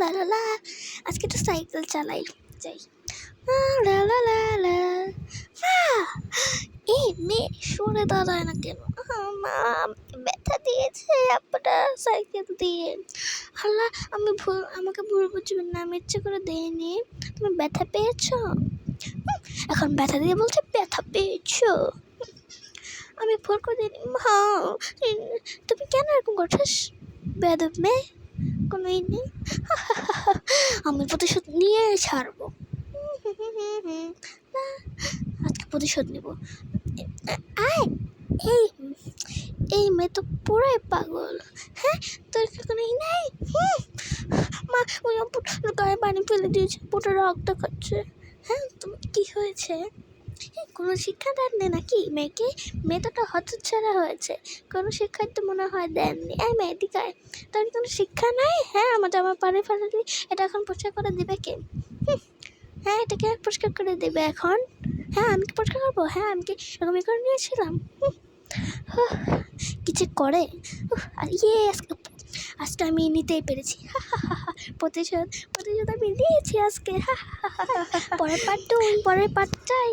লা লা লা আজকে একটু সাইকেল চালাই, যাই। লা লা লা লা! এই মেয়ে সরে দাঁড়ায় না কেন? মা, ব্যথা দিয়েছে, আপনারা সাইকেল দিয়ে। আল্লাহ, আমি ভুল, আমাকে ভুল বুঝবেন না, আমি ইচ্ছে করে দেয়নি তুমি ব্যথা পেয়েছ? এখন ব্যথা দিয়ে বলছে ব্যথা পেয়েছ। আমি ভুল করে দিইনি। মা, তুমি কেন এরকম করছিস বেদব মেয়ে। কোনো নেই আমি প্রতিশোধ নিয়ে ছাড়বো। আজকে প্রতিশোধ নেব। এই এই মেয়ে তো পুরাই পাগল। হ্যাঁ তোর নেই? হুম, মা ওই গায়ে পানি ফেলে দিয়েছে পুরো রক্ত খাচ্ছে। হ্যাঁ তুমি কি হয়েছে? কোনো শিক্ষা দেননি নাকি মেয়েকে মেয়ে তো একটা হতচ্ছাড়া হয়েছে কোনো শিক্ষাই তো মনে হয় দেননি এই মেয়েটিকায় তোর কোনো শিক্ষা নাই হ্যাঁ আমার জামা পানি ফেলালি এটা এখন পরিষ্কার করে দেবে কে হ্যাঁ এটাকে পরিষ্কার করে দেবে এখন হ্যাঁ আমি কি পরিষ্কার করব হ্যাঁ আমি কি এরকমই করে নিয়েছিলাম হুম, হুহ, কি করে ইয়ে আজকে আজকে আমি নিতেই পেরেছি প্রতিশোধ প্রতিশোধ আমি নিয়েছি আজকে পরের পার্ট পরের পার্ট চাই